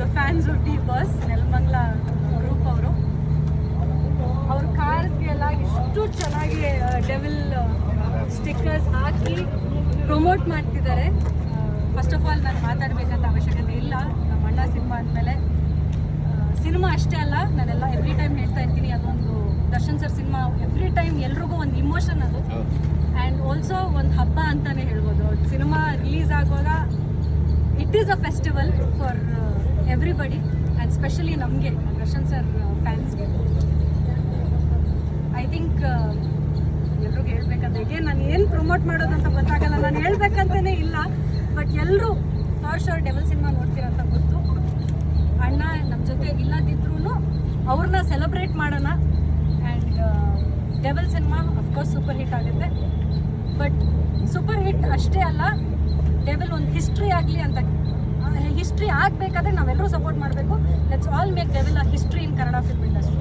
The fans of D Boss Nelamangala group ಅವರು. ಅವ್ರ ಕಾರ್ಸ್ಗೆಲ್ಲ ಎಷ್ಟು ಚೆನ್ನಾಗಿ ಡೆವಿಲ್ ಸ್ಟಿಕ್ಕರ್ಸ್ ಹಾಕಿ ಪ್ರಮೋಟ್ ಮಾಡ್ತಿದ್ದಾರೆ. ಫಸ್ಟ್ ಆಫ್ ಆಲ್ ನಾನು ಮಾತಾಡಬೇಕಂತ ಅವಶ್ಯಕತೆ ಇಲ್ಲ. ನಮ್ಮ ಅಣ್ಣ ಸಿನಿಮಾ ಅಂದಮೇಲೆ ಸಿನಿಮಾ ಅಷ್ಟೇ ಅಲ್ಲ ನಾನೆಲ್ಲ ಎವ್ರಿ ಟೈಮ್ ಹೇಳ್ತಾ ಇರ್ತೀನಿ ಅದೊಂದು Darshan sir cinema every time ಎಲ್ರಿಗೂ ಒಂದು ಇಮೋಷನ್ ಅದು. ಆ್ಯಂಡ್ ಆಲ್ಸೋ ಒಂದು ಹಬ್ಬ ಅಂತಲೇ ಹೇಳ್ಬೋದು. Cinema release ಆಗೋದ it is a festival for everybody and specially ನಮಗೆ ರಶನ್ ಸರ್ ಫ್ಯಾನ್ಸ್ಗೆ ಐ ಥಿಂಕ್ ಎಲ್ರಿಗೂ ಹೇಳ್ಬೇಕಂದ್ರೆ ನಾನು ಏನು ಪ್ರಮೋಟ್ ಮಾಡೋದು ಅಂತ ಗೊತ್ತಾಗಲ್ಲ. ನಾನು ಹೇಳ್ಬೇಕಂತಲೇ ಇಲ್ಲ ಬಟ್ ಎಲ್ಲರೂ ಫಾರ್ ಶೋರ್ ಡೆವಲ್ ಸಿನಿಮಾ ನೋಡ್ತೀರಂತ ಗೊತ್ತು. ಅಣ್ಣ ನಮ್ಮ ಜೊತೆ ಇಲ್ಲದಿದ್ರೂ ಅವ್ರನ್ನ ಸೆಲೆಬ್ರೇಟ್ ಮಾಡೋಣ. And Devil cinema of course super hit ಆಗುತ್ತೆ. ಬಟ್ ಸೂಪರ್ ಹಿಟ್ ಅಷ್ಟೇ ಅಲ್ಲ ಡೆವಲ್ ಒಂದು ಹಿಸ್ಟ್ರಿ ಆಗಲಿ ಅಂತ ಹಿಸ್ಟ್ರಿ ಆಗಬೇಕಾದ್ರೆ ನಾವೆಲ್ಲರೂ ಸಪೋರ್ಟ್ ಮಾಡಬೇಕು. Let's all make level a history in Kannada film industry